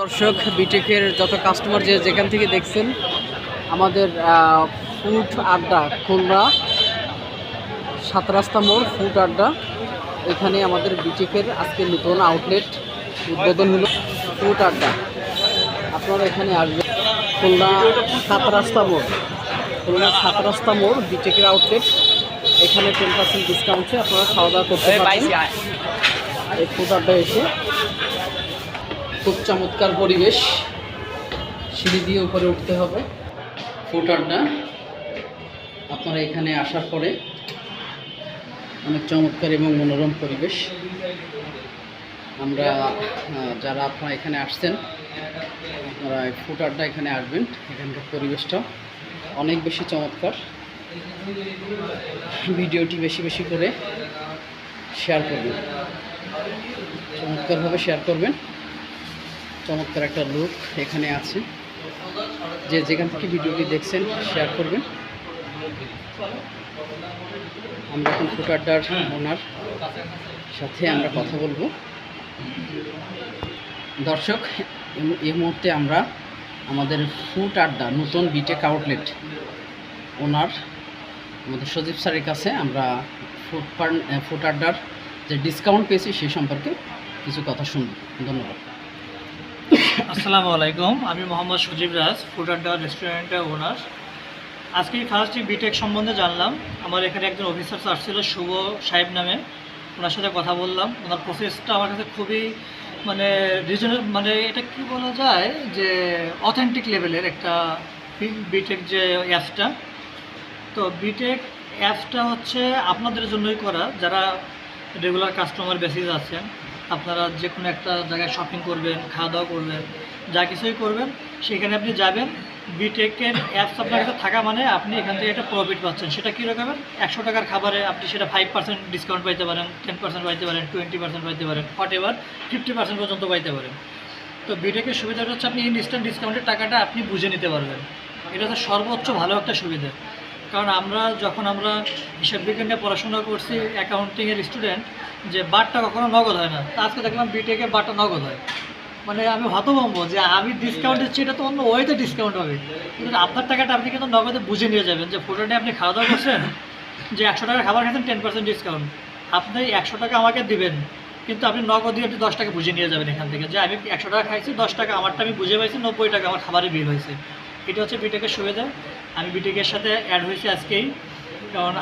দর্শক বিটেকের যত কাস্টমার যে যেখান থেকে দেখছেন আমাদের ফুড আড্ডা খুলনা সাত রাস্তা মোড় ফুড আড্ডা এখানে আমাদের বিটেকের আজকে নতুন আউটলেট উদ্বোধন হলো ফুড আড্ডা। আপনারা এখানে আসবেন। খুলনা সাত রাস্তা মোড়। খুলনা সাত রাস্তা মোড় বিটেকের আউটলেট এখানে টেন পার্সেন্ট ডিসকাউন্টে আপনারা খাওয়া দাওয়া করতে পারেন এই ফুড আড্ডা এসে খুব চমৎকার পরিবেশ। সিঁড়ি দিয়ে উপরে উঠতে হবে। ফুড আড্ডা আপনারা এখানে আসার পরে অনেক চমৎকার এবং মনোরম পরিবেশ। আমরা যারা আপনারা এখানে আসছেন, আপনারা ফুড আড্ডা এখানে আসবেন, এখানকার পরিবেশটা অনেক বেশি চমৎকার। ভিডিওটি বেশি বেশি করে শেয়ার করবেন। চমৎকারভাবে শেয়ার করবেন। চমৎকার একটা লুক এখানে আছে। যে যেখান থেকে ভিডিওটি দেখছেন শেয়ার করবেন। আমরা এখন ফুড আড্ডার ওনার সাথে আমরা কথা বলব। দর্শক এই- মুহূর্তে আমরা আমাদের ফুট আড্ডা নতুন বিটেক আউটলেট ওনার আমাদের সজীব স্যারের কাছে আমরা পার্ন ফুড আড্ডার যে ডিসকাউন্ট পেয়েছি সেই সম্পর্কে কিছু কথা শুনব। ধন্যবাদ। আসসালামু আলাইকুম, আমি মোহাম্মদ সুজিব রাজ ফুড আড্ডা রেস্টুরেন্টের ওনার আজকে ফার্স্টই বিটেক সম্বন্ধে জানলাম। আমার এখানে একজন অফিসার আসছিল শুভ সাহেব নামে। ওনার সাথে কথা বললাম। ওনার প্রসেসটা আমার কাছে খুবই মানে রিজনে মানে এটা কি বলা যায় যে অথেন্টিক লেভেলের একটা বিটেক যে অ্যাপসটা তো বিটেক অ্যাপসটা হচ্ছে আপনাদের জন্যই করা। যারা রেগুলার কাস্টমার বেসিস আছেন আপনারা যে কোনো একটা জায়গায় শপিং করবেন খাওয়া দাওয়া করবেন, যা কিছুই করবেন, সেখানে আপনি যাবেন বিটেকের অ্যাপস আপনার কাছে থাকা মানে আপনি এখান থেকে একটা প্রফিট পাচ্ছেন। সেটা কী রকমের? একশো টাকার খাবারে আপনি সেটা ফাইভ পার্সেন্ট ডিসকাউন্ট পাইতে পারেন টেন পার্সেন্ট পাইতে পারেন টোয়েন্টি পার্সেন্ট পাইতে পারেন হোয়াট এভার ফিফটি পার্সেন্ট পর্যন্ত পাইতে পারেন। তো বিটেকের সুবিধাটা হচ্ছে আপনি ইনস্ট্যান্ট ডিসকাউন্টের টাকাটা আপনি বুঝে নিতে পারবেন। এটা হচ্ছে সর্বোচ্চ ভালো একটা সুবিধা। কারণ আমরা যখন আমরা হিসাব বিজ্ঞান নিয়ে পড়াশোনা করছি অ্যাকাউন্টিংয়ের স্টুডেন্ট যে বারটা কখনো নগদ হয় না। আজকে দেখলাম বিটেকে বারটা নগদ হয়। মানে আমি হতভম্ব যে আমি ডিসকাউন্ট দিচ্ছি এটা তো অন্য ওয়েতে ডিসকাউন্ট হবে। কিন্তু আপনার টাকাটা আপনি কিন্তু নগদে বুঝে নিয়ে যাবেন যে ফোটো নিয়ে আপনি খাওয়া দাওয়া করছেন যে একশো টাকার খাবার খেয়েছেন টেন পার্সেন্ট ডিসকাউন্ট আপনি একশো টাকা আমাকে দিবেন কিন্তু আপনি নগদ দিয়ে আপনি দশ টাকা বুঝে নিয়ে যাবেন এখান থেকে। যে আমি একশো টাকা খাইছি দশ টাকা আমারটা আমি বুঝে পাইছি নব্বই টাকা আমার খাবারের বিল হয়েছে। এটা হচ্ছে বিটেকের সুবিধা। আমি বিটেকের সাথে অ্যাড হয়েছি আজকেই। কারণ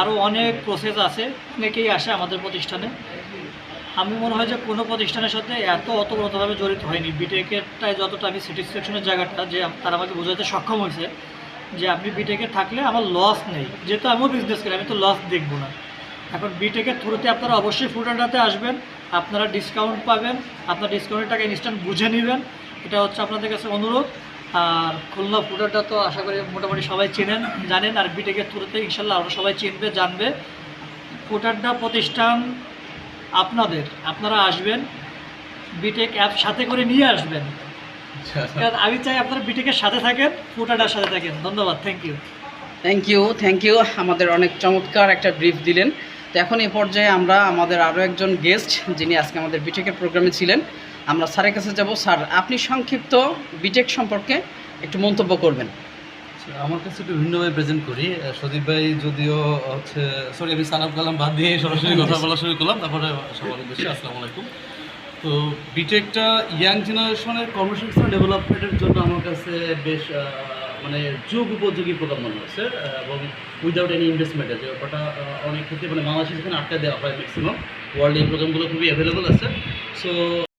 আরও অনেক প্রসেস আছে, অনেকেই আসে আমাদের প্রতিষ্ঠানে। আমি মনে হয় যে কোনো প্রতিষ্ঠানের সাথে এত অতপ্রতভাবে জড়িত হয়নি। বিটেকেরটাই যতটা আমি স্যাটিসফ্যাকশনের জায়গাটা, যে তারা আমাকে বোঝাতে সক্ষম হয়েছে, যে আপনি বিটেকে থাকলে আমার লস নেই। যেহেতু আমিও বিজনেস করি, আমি তো লস দেখব না। এখন বিটেকের থ্রুতে আপনারা অবশ্যই ফুড আড্ডাতে আসবেন। আপনারা ডিসকাউন্ট পাবেন, আপনার ডিসকাউন্টের টাকা ইনস্ট্যান্ট বুঝে নেবেন। এটা হচ্ছে আপনাদের কাছে অনুরোধ। আর খুলনা ফুড তো আশা করি মোটামুটি সবাই চেনেন জানেন আর বিটেকের থ্রুতে ইনশাল্লাহ আরও সবাই চিনবে জানবে। ফুড প্রতিষ্ঠান আপনাদের আপনারা আসবেন বিটেক অ্যাপ সাথে করে নিয়ে আসবেন। কারণ আমি চাই আপনারা বিটেকের সাথে থাকেন ফুড সাথে থাকেন। ধন্যবাদ thank you thank you thank you আমাদের অনেক চমৎকার একটা ব্রিফ দিলেন। তো এখন এই পর্যায়ে আমরা আমাদের আরও একজন গেস্ট যিনি আজকে আমাদের বিটেকের প্রোগ্রামে ছিলেন, আমরা স্যারের কাছে যাব। স্যার, আপনি সংক্ষিপ্ত বিটেক সম্পর্কে একটু মন্তব্য করবেন। আমার কাছে একটু ভিন্নভাবে প্রেজেন্ট করি। সজীব ভাই যদিও হচ্ছে সরি আমি সানাব কালাম বাদ দিয়ে সরাসরি কথা বলা শুরু করলাম, তারপরে সবার বেশি আসসালামু আলাইকুম। তো বিটেকটা ইয়াং জেনারেশনের কর্মসংস্থান ডেভেলপমেন্টের জন্য আমার কাছে বেশ মানে যুগ উপযোগী প্রোগ্রাম মনে হচ্ছে এবং উইদাউট এনি ইনভেস্টমেন্ট আছে। ব্যাপারটা অনেক ক্ষেত্রে মানে বাংলাদেশে যেখানে আটকা দেওয়া হয় ম্যাক্সিমাম ওয়ার্ল্ডে এই প্রোগ্রামগুলো খুবই অ্যাভেলেবল আছে। সো